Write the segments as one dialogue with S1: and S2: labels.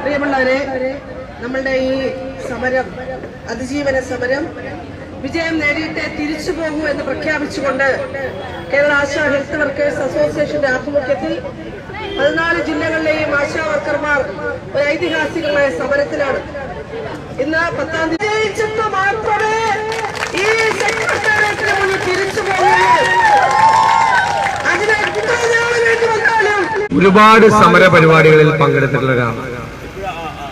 S1: പ്രിയമുള്ളവരെ നമ്മളുടെ ഈ സമരം അതിജീവന സമരം വിജയം നേടിയിട്ട് തിരിച്ചു പോകൂ എന്ന് പ്രഖ്യാപിച്ചുകൊണ്ട് കേരള ആശാ ഹെൽത്ത് വർക്കേഴ്സ് അസോസിയേഷന്റെ ആഭിമുഖ്യത്തിൽ പതിനാല് ജില്ലകളിലെയും ആശാ വർക്കർമാർ ഒരു ഐതിഹാസികമായ സമരത്തിലാണ്. ഇന്ന് പത്താം തീയതി മാത്രമേ തിരിച്ചു
S2: ഒരുപാട് സമര പരിപാടികളിൽ പങ്കെടുത്തിട്ടുള്ള ഒരാളാണ്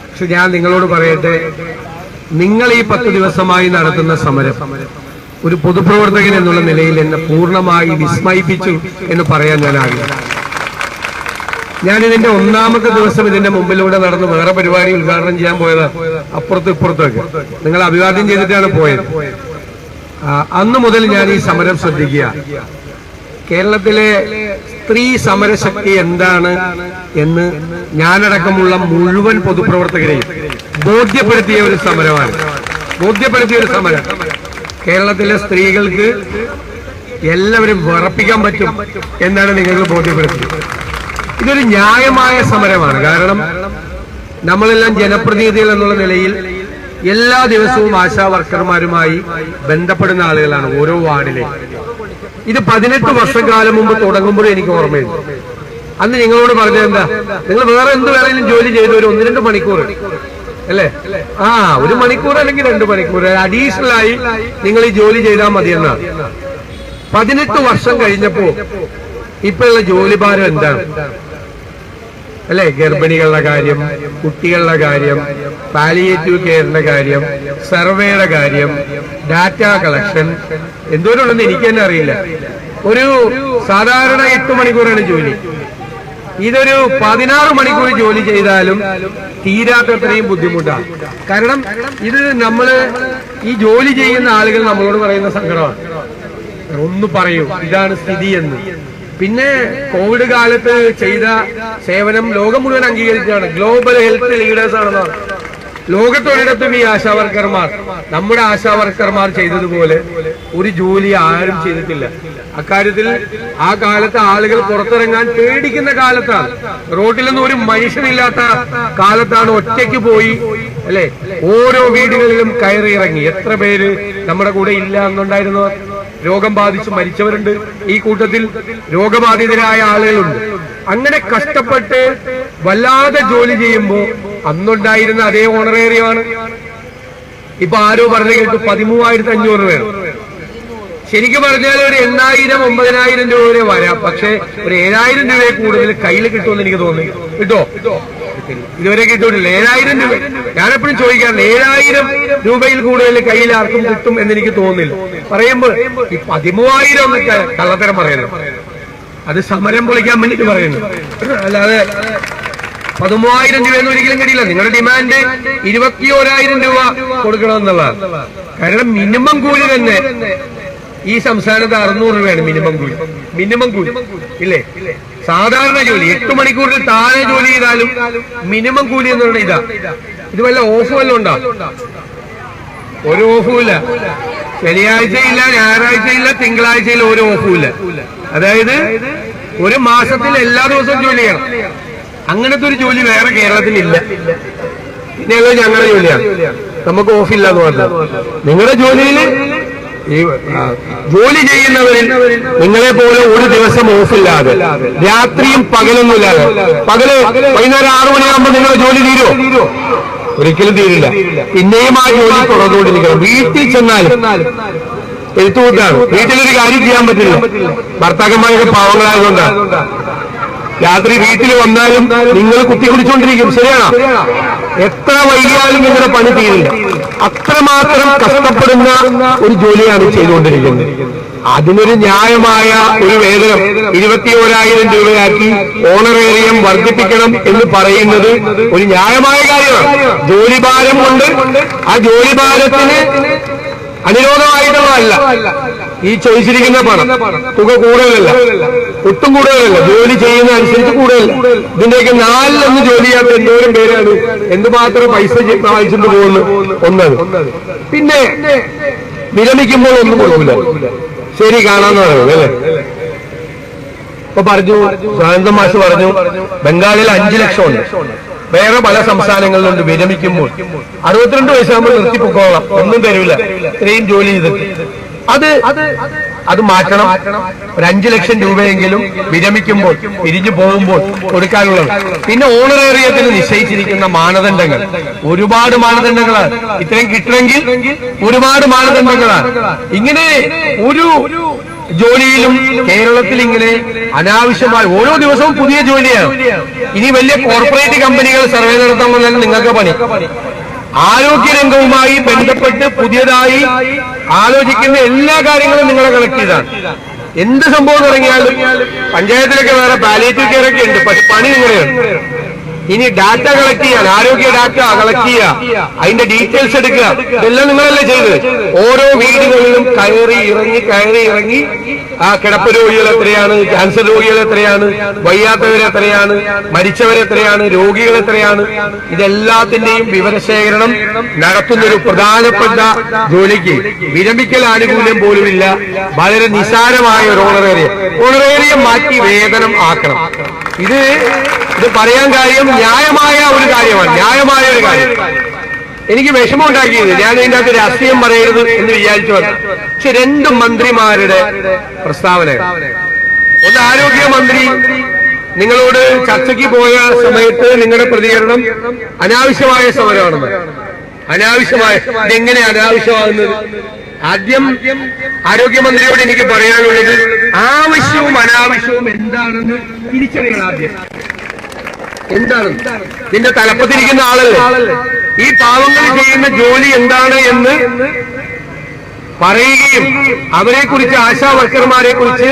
S2: പക്ഷെ ഞാൻ നിങ്ങളോട് പറയട്ടെ നിങ്ങൾ ഈ പത്ത് ദിവസമായി നടത്തുന്ന സമരം ഒരു പൊതുപ്രവർത്തകൻ എന്നുള്ള നിലയിൽ എന്നെ പൂർണമായി വിസ്മയിപ്പിച്ചു എന്ന് പറയാൻ ഞാൻ ആഗ്രഹിക്കുന്നു. ഞാൻ ഇതിന്റെ ഒന്നാമത്തെ ദിവസം ഇതിന്റെ മുമ്പിലൂടെ നടന്ന് വേറെ പരിപാടി ഉദ്ഘാടനം ചെയ്യാൻ പോയത് അപ്പുറത്തും ഇപ്പുറത്തൊക്കെ നിങ്ങൾ അഭിവാദ്യം ചെയ്തിട്ടാണ് പോയത്. അന്ന് മുതൽ ഞാൻ ഈ സമരം ശ്രദ്ധിക്കുക. കേരളത്തിലെ സ്ത്രീ സമരശക്തി എന്താണ് എന്ന് ഞാനടക്കമുള്ള മുഴുവൻ പൊതുപ്രവർത്തകരെയും ബോധ്യപ്പെടുത്തിയ ഒരു സമരമാണ്. ബോധ്യപ്പെടുത്തിയ ഒരു സമരം. കേരളത്തിലെ സ്ത്രീകൾക്ക് എല്ലാവരും വിറപ്പിക്കാൻ പറ്റും എന്നാണ് നിങ്ങൾ ബോധ്യപ്പെടുത്തിയത്. ഇതൊരു ന്യായമായ സമരമാണ്. കാരണം നമ്മളെല്ലാം ജനപ്രതിനിധികൾ എന്നുള്ള നിലയിൽ എല്ലാ ദിവസവും ആശാ വർക്കർമാരുമായി ബന്ധപ്പെടുന്ന ആളുകളാണ് ഓരോ വാർഡിലേക്ക് ഇത് പതിനെട്ട് വർഷക്കാലം മുമ്പ് തുടങ്ങുമ്പോഴും എനിക്ക് ഓർമ്മയുണ്ട്. അന്ന് നിങ്ങളോട് പറഞ്ഞത് എന്താ? നിങ്ങൾ വേറെ എന്ത് വേണമെങ്കിലും ജോലി ചെയ്ത് ഒരു ഒന്ന് രണ്ട് മണിക്കൂർ. അല്ലേ? ആ ഒരു മണിക്കൂർ അല്ലെങ്കിൽ രണ്ട് മണിക്കൂർ. അഡീഷണൽ ആയി നിങ്ങൾ ഈ ജോലി ചെയ്താൽ മതി എന്നാണ് പതിനെട്ട് വർഷം കഴിഞ്ഞപ്പോ ഇപ്പോഴുള്ള ജോലിഭാരം എന്താണ്? അല്ലെ? ഗർഭിണികളുടെ കാര്യം കുട്ടികളുടെ കാര്യം പാലിയേറ്റീവ് കെയറിന്റെ കാര്യം സർവേയുടെ കാര്യം ഡാറ്റ കളക്ഷൻ എന്തോരമുണ്ടെന്ന് എനിക്ക് തന്നെ അറിയില്ല. ഒരു സാധാരണ എട്ട് മണിക്കൂറാണ് ജോലി. ഇതൊരു പതിനാറ് മണിക്കൂർ ജോലി ചെയ്താലും തീരാത്തത്രയും ബുദ്ധിമുട്ടാണ്. കാരണം ഇത് നമ്മൾ ഈ ജോലി ചെയ്യുന്ന ആളുകൾ നമ്മളോട് പറയുന്ന സങ്കടമാണ്. ഒന്ന് പറയൂ ഇതാണ് സ്ഥിതി എന്ന്. പിന്നെ കോവിഡ് കാലത്ത് ചെയ്ത സേവനം ലോകം മുഴുവൻ അംഗീകരിച്ചാണ് ഗ്ലോബൽ ഹെൽത്ത് ലീഡേഴ്സ് ആണെന്നാണ് ലോകത്തൊരിടത്തും ഈ ആശാവർക്കർമാർ നമ്മുടെ ആശാവർക്കർമാർ ചെയ്തതുപോലെ ഒരു ജോലി ആരും ചെയ്തിട്ടില്ല. അക്കാര്യത്തിൽ ആ കാലത്ത് ആളുകൾ പുറത്തിറങ്ങാൻ പേടിക്കുന്ന കാലത്താണ്. റോട്ടിലൊന്നും ഒരു മനുഷ്യനില്ലാത്ത കാലത്താണ് ഒറ്റയ്ക്ക് പോയി അല്ലെ? ഓരോ വീടുകളിലും കയറി ഇറങ്ങി. എത്ര പേര് നമ്മുടെ കൂടെ ഇല്ല എന്നുണ്ടായിരുന്നു രോഗം ബാധിച്ച് മരിച്ചവരുണ്ട്. ഈ കൂട്ടത്തിൽ രോഗബാധിതരായ ആളുകളുണ്ട്. അങ്ങനെ കഷ്ടപ്പെട്ട് വല്ലാതെ ജോലി ചെയ്യുമ്പോ അന്നുണ്ടായിരുന്ന അതേ ഓണറേറിയമാണ് ഇപ്പൊ ആരോ പറഞ്ഞു കേട്ടു പതിമൂവായിരത്തി അഞ്ഞൂറ് വേണം. ശരിക്കും പറഞ്ഞാൽ ഒരു എണ്ണായിരം ഒമ്പതിനായിരം രൂപ വരെ വരാം. പക്ഷെ ഒരു ഏഴായിരം രൂപയെ കൂടുതൽ കയ്യിൽ കിട്ടുമെന്ന് എനിക്ക് തോന്നി കിട്ടോ? ഇതുവരെ കിട്ടൂല്ല ഏഴായിരം രൂപ. ഞാനെപ്പോഴും ചോദിക്കാറില്ല ഏഴായിരം രൂപയിൽ കൂടുതൽ കയ്യിൽ ആർക്കും കിട്ടും എന്ന് എനിക്ക് തോന്നില്ല. പറയുമ്പോൾ ഈ പതിമൂവായിരം എന്നൊക്കെ കള്ളത്തരം പറയുന്നു അത് സമരം പൊളിക്കാൻ വേണ്ടിട്ട് പറയുന്നു. അല്ലാതെ പതിമൂവായിരം രൂപയൊന്നും ഒരിക്കലും കഴിയില്ല നിങ്ങളുടെ ഡിമാൻഡ് ഇരുപത്തി ഓരായിരം രൂപ കൊടുക്കണമെന്നുള്ളതാണ്. കാരണം മിനിമം കൂലി തന്നെ ഈ സംസ്ഥാനത്ത് അറുന്നൂറ് രൂപയാണ് മിനിമം കൂലി. മിനിമം കൂലി. ഇല്ലേ? സാധാരണ ജോലി. എട്ട് മണിക്കൂറിൽ താഴെ ജോലി ചെയ്താലും മിനിമം കൂലി എന്ന് പറഞ്ഞ ഇതാ. ഇത് വല്ല ഓഫ് വല്ല ഉണ്ടോ? ഒരു ഓഫും ഇല്ല. ശനിയാഴ്ചയില്ല ഞായറാഴ്ചയില്ല തിങ്കളാഴ്ചയില്ല ഒരു ഓഫും ഇല്ല. അതായത് ഒരു മാസത്തിൽ എല്ലാ ദിവസവും ജോലി ചെയ്യണം. അങ്ങനത്തെ ഒരു ജോലി വേറെ കേരളത്തിൽ ഇല്ല പിന്നെയുള്ളത് ഞങ്ങളുടെ ജോലിയാണ്. നമുക്ക് ഓഫില്ല എന്ന് പറഞ്ഞു നിങ്ങളുടെ ജോലിയിൽ ജോലി ചെയ്യുന്നവരിൽ നിങ്ങളെ പോലെ ഒരു ദിവസം ഓഫില്ലാതെ രാത്രിയും പകലൊന്നുമില്ലാതെ പകൽ വൈകുന്നേരം ആറു മണിയാകുമ്പോൾ നിങ്ങൾ ജോലി തീരുമോ ഒരിക്കലും തീരില്ല. പിന്നെയും ആ ജോലി തുടർന്നുകൊണ്ടിരിക്കണം. വീട്ടിൽ ചെന്നാലും എഴുത്തുകൂട്ടാണ് വീട്ടിലൊരു കാര്യം ചെയ്യാൻ പറ്റില്ല. ഭർത്താക്കന്മാരൊക്കെ പാവങ്ങളായതുകൊണ്ടാണ് രാത്രി വീട്ടിൽ വന്നാലും നിങ്ങൾ കുത്തി കുടിച്ചുകൊണ്ടിരിക്കും ശരിയാണോ? എത്ര വൈകിയാലും നിങ്ങളുടെ പണി തീരില്ല. അത്രമാത്രം കഷ്ടപ്പെടുന്ന ഒരു ജോലിയാണ് ചെയ്തുകൊണ്ടിരിക്കുന്നത്. അതിനൊരു ന്യായമായ ഒരു വേതനം ഇരുപത്തി ഓരായിരം രൂപയാക്കി ഓണറേറിയം വർദ്ധിപ്പിക്കണം എന്ന് പറയുന്നത് ഒരു ന്യായമായ കാര്യമാണ്. ജോലിഭാരം കൊണ്ട് ആ ജോലിഭാരത്തിന് അനുരോധമായിട്ടുള്ളതല്ല. ഈ ചോദിച്ചിരിക്കുന്ന പണം തുക കൂടുതലല്ല. ഒട്ടും കൂടുതലല്ല. ജോലി ചെയ്യുന്ന അനുസരിച്ച് കൂടുതലല്ല ഇതിന്റെയൊക്കെ നാലിലൊന്ന് ജോലി ചെയ്യാത്ത എന്തോരം പേരാണ്. എന്തുമാത്രം പൈസ വാങ്ങിച്ചുകൊണ്ട് പോകുന്നു? ഒന്നത്. പിന്നെ വിരമിക്കുമ്പോൾ ഒന്നും കൊടുക്കില്ല ശരി കാണാന്ന് പറയുന്നത് അല്ലേ? ഇപ്പൊ പറഞ്ഞു സ്വാതന്ത്ര്യ മാഷ് പറഞ്ഞു ബംഗാളിൽ അഞ്ചു ലക്ഷം ഉണ്ട് വേറെ പല സംസ്ഥാനങ്ങളിലുണ്ട് വിരമിക്കുമ്പോൾ. അറുപത്തിരണ്ട് വയസ്സാകുമ്പോൾ നിർത്തിപ്പൊക്കോളാം. ഒന്നും തരില്ല ഇത്രയും ജോലി ചെയ്തിട്ട്. അത് അത് മാറ്റണം. ഒരു അഞ്ചു ലക്ഷം രൂപയെങ്കിലും വിരമിക്കുമ്പോൾ പിരിഞ്ഞു പോകുമ്പോൾ കൊടുക്കാനുള്ളത്. പിന്നെ ഓണറേറിയത്തിന് നിശ്ചയിച്ചിരിക്കുന്ന മാനദണ്ഡങ്ങൾ. ഒരുപാട് മാനദണ്ഡങ്ങളാണ്. ഇത്രയും കിട്ടണമെങ്കിൽ ഒരുപാട് മാനദണ്ഡങ്ങളാണ്. ഇങ്ങനെ ഒരു ജോലിയിലും കേരളത്തിൽ ഇങ്ങനെ അനാവശ്യമായി ഓരോ ദിവസവും പുതിയ ജോലിയാണ്. ഇനി വലിയ കോർപ്പറേറ്റ് കമ്പനികൾ സർവേ നടത്താൻ വന്നാൽ നിങ്ങൾക്ക് പണി. ആരോഗ്യരംഗവുമായി ബന്ധപ്പെട്ട് പുതിയതായി ആലോചിക്കുന്ന എല്ലാ കാര്യങ്ങളും നിങ്ങളെ കളക്ട് ചെയ്താണ്. എന്ത് സംഭവം തുടങ്ങിയാലും പഞ്ചായത്തിലൊക്കെ വേറെ പാലിയേറ്റീവ് കെയർ ഒക്കെ ഉണ്ട് പക്ഷെ പണി നിങ്ങളെയാണ് ഇനി ഡാറ്റ കളക്ട് ചെയ്യാൻ ആരോഗ്യ ഡാറ്റ കളക്ട് ചെയ്യുക അതിന്റെ ഡീറ്റെയിൽസ് എടുക്കുക. ഇതെല്ലാം നിങ്ങളല്ലേ ചെയ്ത് ഓരോ വീടുകളിലും കയറി ഇറങ്ങി കയറി ഇറങ്ങി ആ കിടപ്പ് രോഗികൾ എത്രയാണ് ക്യാൻസർ രോഗികൾ എത്രയാണ് വയ്യാത്തവരെത്രയാണ് മരിച്ചവരെത്രയാണ് രോഗികൾ എത്രയാണ് ഇതെല്ലാത്തിന്റെയും വിവരശേഖരണം നടത്തുന്ന ഒരു പ്രധാനപ്പെട്ട ജോലിക്ക്. വിരമിക്കൽ ആനുകൂല്യം പോലുമില്ല വളരെ നിസാരമായ ഒരു ഓണറേറിയ ഓണറേറിയം മാറ്റി വേതനം ആക്കണം. ഇത് ഇത് പറയാൻ കാര്യം ന്യായമായ ഒരു കാര്യമാണ്. ന്യായമായ ഒരു കാര്യം. എനിക്ക് വിഷമം ഉണ്ടാക്കിയത് ഞാൻ ഇതിന്റെ അകത്ത് രാഷ്ട്രീയം പറയരുത് എന്ന് വിചാരിച്ചു വന്നു. പക്ഷെ രണ്ട് മന്ത്രിമാരുടെ പ്രസ്താവന ഒന്ന് ആരോഗ്യമന്ത്രി. നിങ്ങളോട് ചർച്ചയ്ക്ക് പോയ സമയത്ത് നിങ്ങളുടെ പ്രതികരണം അനാവശ്യമായ സമരമാണെന്ന്. അനാവശ്യമായ എങ്ങനെ അനാവശ്യമാകുന്നത്? ആദ്യം ആരോഗ്യമന്ത്രിയോട് എനിക്ക് പറയാനുള്ളത് ആവശ്യവും അനാവശ്യവും എന്താണെന്ന് തിരിച്ചറിയണം ആദ്യം. എന്താണ്? നിന്റെ തലപ്പത്തിരിക്കുന്ന ആളല്ലേ? ഈ പാവങ്ങൾ ചെയ്യുന്ന ജോലി എന്താണ് എന്ന് പറയുകയും അവരെ കുറിച്ച് ആശാ വർക്കർമാരെ കുറിച്ച്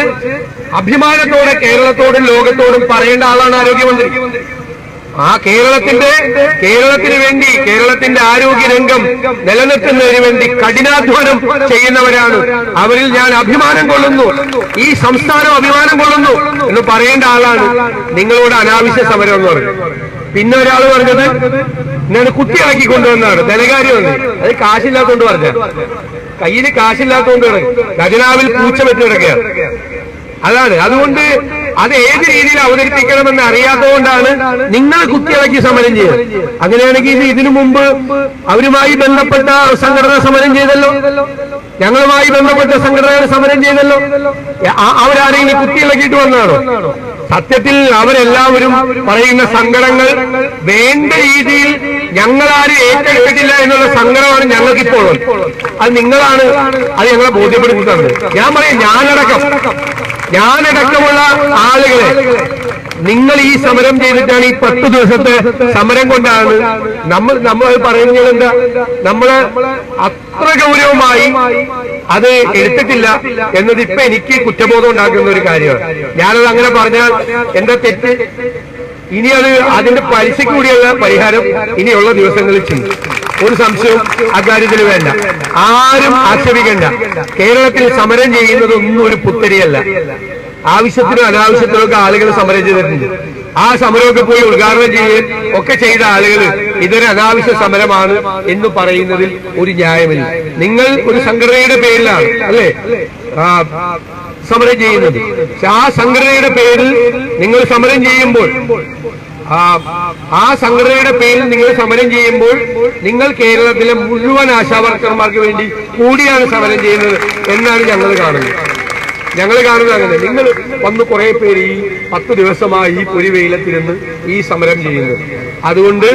S2: അഭിമാനത്തോടെ കേരളത്തോടും ലോകത്തോടും പറയേണ്ട ആളാണ് ആരോഗ്യമന്ത്രി. ആ കേരളത്തിന്റെ കേരളത്തിന് വേണ്ടി കേരളത്തിന്റെ ആരോഗ്യ രംഗം നിലനിർത്തുന്നതിന് വേണ്ടി കഠിനാധ്വാനം ചെയ്യുന്നവരാണ്. അവരിൽ ഞാൻ അഭിമാനം കൊള്ളുന്നു. ഈ സംസ്ഥാനം അഭിമാനം കൊള്ളുന്നു എന്ന് പറയേണ്ട ആളാണ് നിങ്ങളോട് അനാവശ്യ സമരം എന്ന് പറഞ്ഞു പിന്നെ ഒരാൾ പറഞ്ഞത് ഞാൻ കുട്ടിയാക്കി കൊണ്ടുവന്നാണ് ധനകാര്യമല്ലേ? അത് കാശില്ലാത്തോണ്ട് പറഞ്ഞ കയ്യിൽ കാശില്ലാത്തോണ്ട് ഖജനാവിൽ പൂച്ച വെച്ചു കിടക്കുകയാണ്. അതാണ്. അതുകൊണ്ട് അത് ഏത് രീതിയിൽ അവതരിപ്പിക്കണമെന്ന് അറിയാത്തതുകൊണ്ടാണ് നിങ്ങൾ കുത്തിയിളക്കി സമരം ചെയ്യുന്നത് അങ്ങനെയാണെങ്കിൽ ഇത് ഇതിനു മുമ്പ് അവരുമായി ബന്ധപ്പെട്ട സംഘടന സമരം ചെയ്തല്ലോ? ഞങ്ങളുമായി ബന്ധപ്പെട്ട സംഘടനകൾ സമരം ചെയ്തല്ലോ? അവരാരെങ്കിലും കുത്തിയിളക്കിയിട്ട് വന്നാണോ? സത്യത്തിൽ അവരെല്ലാവരും പറയുന്ന സങ്കടങ്ങൾ വേണ്ട രീതിയിൽ ഞങ്ങളാരും ഏറ്റെടുത്തിട്ടില്ല എന്നുള്ള സങ്കടമാണ് ഞങ്ങൾക്കിപ്പോൾ. അത് നിങ്ങളാണ് അത് ഞങ്ങളെ ബോധ്യപ്പെടുത്തി ഞാൻ പറയും ഞാനടക്കം. ഞാനടക്കമുള്ള ആളുകളെ. നിങ്ങൾ ഈ സമരം ചെയ്തിട്ടാണ് ഈ പത്ത് ദിവസത്തെ സമരം കൊണ്ടാണ്. നമ്മൾ നമ്മൾ പറയുന്നത് എന്താ? നമ്മൾ അത്ര ഗൗരവമായി അത് എടുത്തിട്ടില്ല എന്നത് ഇപ്പൊ എനിക്ക് കുറ്റബോധം ഉണ്ടാക്കുന്ന ഒരു കാര്യമാണ്. ഞാനത് അങ്ങനെ പറഞ്ഞാൽ എന്താ തെറ്റ്? ഇനി അത് അതിന്റെ പലിശ കൂടിയുള്ള പരിഹാരം ഇനിയുള്ള ദിവസങ്ങളിൽ ചെയ്യും. ഒരു സംശയവും അക്കാര്യത്തിൽ വേണ്ട. ആരും ആക്ഷേപിക്കേണ്ട. കേരളത്തിൽ സമരം ചെയ്യുന്നത് ഒന്നും ഒരു പുത്തരിയല്ല. ആവശ്യത്തിനും അനാവശ്യത്തിനും ഒക്കെ ആളുകൾ സമരം ചെയ്തിട്ടുണ്ട്. ആ സമരമൊക്കെ പോയി ഉദ്ഘാടനം ചെയ്യുകയും ഒക്കെ ചെയ്ത ആളുകൾ ഇതൊരു അനാവശ്യ സമരമാണ് എന്ന് പറയുന്നതിൽ ഒരു ന്യായമില്ല. നിങ്ങൾ ഒരു സംഘടനയുടെ പേരിലാണ് അല്ലേ? സമരം ചെയ്യുന്നത്. ആ സംഘടനയുടെ പേരിൽ നിങ്ങൾ സമരം ചെയ്യുമ്പോൾ ആ സംഘടനയുടെ പേരിൽ നിങ്ങൾ സമരം ചെയ്യുമ്പോൾ നിങ്ങൾ കേരളത്തിലെ മുഴുവൻ ആശാവർക്കർമാർക്ക് വേണ്ടി കൂടിയാണ് സമരം ചെയ്യുന്നത് എന്നാണ് ഞങ്ങൾ കാണുന്നത്. ഞങ്ങൾ കാണുന്നത് അങ്ങനെ. നിങ്ങൾ വന്ന് കുറെ പേര് ഈ പത്ത് ദിവസമായി ഈ പൊരിവെയിലത്തിരുന്ന് ഈ സമരം ചെയ്യുന്നു. അതുകൊണ്ട്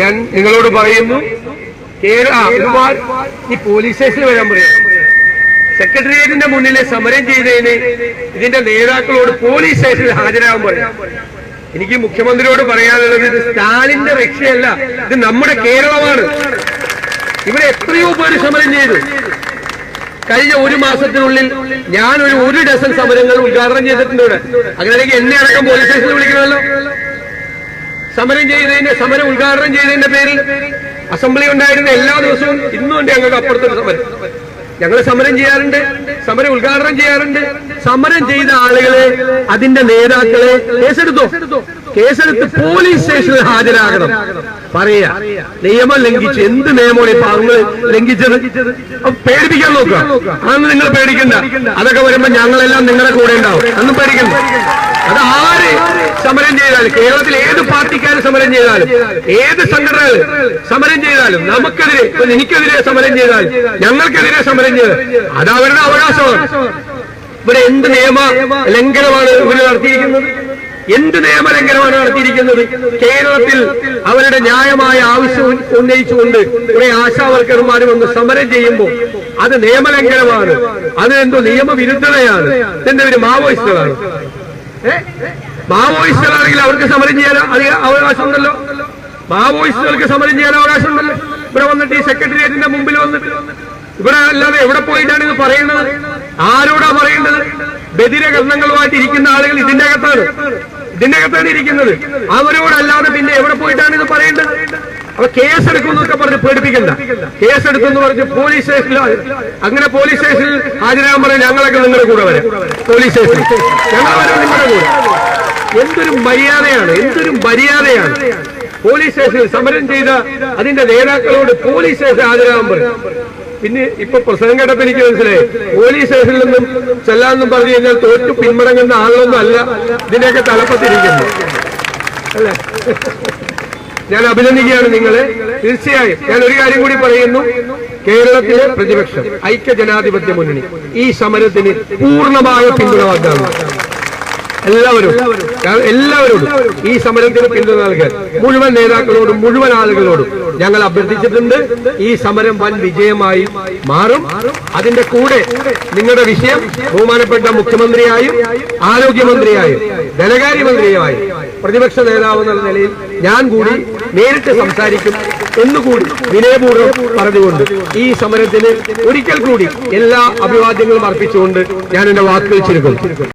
S2: ഞാൻ നിങ്ങളോട് പറയുന്നു കേരള ഈ പോലീസ് സ്റ്റേഷനിൽ വരാൻ പറയാം. സെക്രട്ടേറിയറ്റിന്റെ മുന്നിൽ സമരം ചെയ്തതിന് ഇതിന്റെ നേതാക്കളോട് പോലീസ് സ്റ്റേഷനിൽ ഹാജരാകാൻ പറയാം. എനിക്ക് മുഖ്യമന്ത്രിയോട് പറയാനുള്ളത് ഇത് സ്റ്റാലിന്റെ രക്ഷയല്ല ഇത് നമ്മുടെ കേരളമാണ്. ഇവിടെ എത്രയോ പേര് സമരം ചെയ്തു. കഴിഞ്ഞ ഒരു മാസത്തിനുള്ളിൽ ഞാൻ ഒരു ഒരു ഡസൻ സമരങ്ങൾ ഉദ്ഘാടനം ചെയ്തിട്ടുണ്ട് ഇവിടെ. അങ്ങനെയാണെങ്കിൽ എന്നെ അടക്കം പോലീസ് സ്റ്റേഷനിൽ വിളിക്കണമല്ലോ. സമരം ചെയ്തതിന്റെ സമരം ഉദ്ഘാടനം ചെയ്തതിന്റെ പേരിൽ അസംബ്ലി ഉണ്ടായിരുന്ന എല്ലാ ദിവസവും ഇന്നും എന്റെ ഞങ്ങൾക്ക് അപ്പുറത്തൊരു സമരം. ഞങ്ങൾ സമരം ചെയ്യാറുണ്ട് സമരം ഉദ്ഘാടനം ചെയ്യാറുണ്ട്. സമരം ചെയ്ത ആളുകളെ അതിന്റെ നേതാക്കളെ കേസെടുത്തോ? കേസെടുത്ത് പോലീസ് സ്റ്റേഷനിൽ ഹാജരാകണം. പറയാ നിയമം ലംഘിച്ചു എന്ത് നിയമമാണ് ഇപ്പൊ അങ്ങ് ലംഘിച്ചത്? പേടിപ്പിക്കാൻ നോക്കുക. അന്ന് നിങ്ങൾ പേടിക്കണ്ട. അതൊക്കെ വരുമ്പോ ഞങ്ങളെല്ലാം നിങ്ങളുടെ കൂടെ ഉണ്ടാവും. ഒന്നും പേടിക്കണ്ട. അത് ആര് സമരം ചെയ്താലും കേരളത്തിൽ ഏത് പാർട്ടിക്കാർ സമരം ചെയ്താലും ഏത് സംഘടനകൾ സമരം ചെയ്താലും നമുക്കെതിരെ എനിക്കെതിരെ സമരം ചെയ്താലും ഞങ്ങൾക്കെതിരെ സമരം ചെയ്താൽ അത് അവരുടെ അവകാശമാണ്. ഇവിടെ എന്ത് നിയമ ലംഘനമാണ് ഇവർ നടത്തിയിരിക്കുന്നത്? എന്ത് നിയമലംഘനമാണ് നടത്തിയിരിക്കുന്നത്? കേരളത്തിൽ അവരുടെ ന്യായമായ ആവശ്യം ഉന്നയിച്ചുകൊണ്ട് കുറെ ആശാവർക്കർമാരും ഒന്ന് സമരം ചെയ്യുമ്പോൾ അത് നിയമലംഘനമാണ്. അത് എന്തോ നിയമവിരുദ്ധതയാണ്. എന്റെ ഒരു മാവോയിസ്റ്റുകളാണ്? മാവോയിസ്റ്റുകളാണെങ്കിൽ അവർക്ക് സമരം ചെയ്യാൻ അധിക അവകാശമുണ്ടല്ലോ. മാവോയിസ്റ്റുകൾക്ക് സമരം ചെയ്യാൻ അവകാശമുണ്ടല്ലോ. ഇവിടെ വന്നിട്ട് ഈ സെക്രട്ടേറിയറ്റിന്റെ മുമ്പിൽ വന്നിട്ട്. ഇവിടെ അല്ലാതെ എവിടെ പോയിട്ടാണ് ഇത് പറയുന്നത്? ആരോടാ പറയേണ്ടത്? ബദിരകർണങ്ങളുമായിട്ട് ഇരിക്കുന്ന ആളുകൾ ഇതിന്റെ അകത്താണ്. ഇതിന്റെ അകത്താണ് ഇരിക്കുന്നത്. അവരോടല്ലാതെ പിന്നെ എവിടെ അപ്പൊ കേസെടുക്കും എന്നൊക്കെ പറഞ്ഞ് പേടിപ്പിക്കണ്ട. കേസെടുക്കുമെന്ന് പറഞ്ഞ് പോലീസ് സ്റ്റേഷനിൽ അങ്ങനെ പോലീസ് സ്റ്റേഷനിൽ ഹാജരാകാൻ പറഞ്ഞ് ഞങ്ങളൊക്കെ നിങ്ങളുടെ കൂടെ വരാം. പോലീസ് സ്റ്റേഷനിൽ ഞങ്ങൾ കൂടെ. എന്തൊരു മര്യാദയാണ് എന്തൊരു മര്യാദയാണ്. പോലീസ് സ്റ്റേഷനിൽ സമരം ചെയ്ത അതിന്റെ നേതാക്കളോട് പോലീസ് സ്റ്റേഷൻ ഹാജരാകാൻ പറയും പിന്നെ ഇപ്പൊ പ്രസംഗം കേട്ടപ്പോ എനിക്ക് മനസ്സിലായി. പോലീസ് സ്റ്റേഷനിൽ നിന്നും ചെല്ലാന്നും പറഞ്ഞു കഴിഞ്ഞാൽ തോറ്റു പിന്മടങ്ങുന്ന ആളൊന്നും അല്ല ഇതിന്റെയൊക്കെ തലപ്പത്തിരിക്കുന്നു അല്ലേ? ഞാൻ അഭിനന്ദിക്കുകയാണ് നിങ്ങളെ. തീർച്ചയായും ഞാൻ ഒരു കാര്യം കൂടി പറയുന്നു. കേരളത്തിലെ പ്രതിപക്ഷം ഐക്യ ജനാധിപത്യ മുന്നണി ഈ സമരത്തിന് പൂർണമായ പിന്തുണ വാഗ്ദാനം. എല്ലാവരും എല്ലാവരോടും ഈ സമരത്തിന് പിന്തുണ നൽകാൻ മുഴുവൻ നേതാക്കളോടും മുഴുവൻ ആളുകളോടും ഞങ്ങൾ അഭ്യർത്ഥിച്ചിട്ടുണ്ട്. ഈ സമരം വൻ വിജയമായി മാറും. അതിന്റെ കൂടെ നിങ്ങളുടെ വിഷയം ബഹുമാനപ്പെട്ട മുഖ്യമന്ത്രിയായും ആരോഗ്യമന്ത്രിയായും ധനകാര്യമന്ത്രിയുമായും പ്രതിപക്ഷ നേതാവ് എന്നുള്ള നിലയിൽ ഞാൻ കൂടി നേരിട്ട് സംസാരിക്കും എന്നുകൂടി വിനയപൂർവം പറഞ്ഞുകൊണ്ട് ഈ സമരത്തിന് ഒരിക്കൽ കൂടി എല്ലാ അഭിവാദ്യങ്ങളും അർപ്പിച്ചുകൊണ്ട് ഞാൻ എന്റെ വാക്കുകൾ ചുരുക്കുന്നു.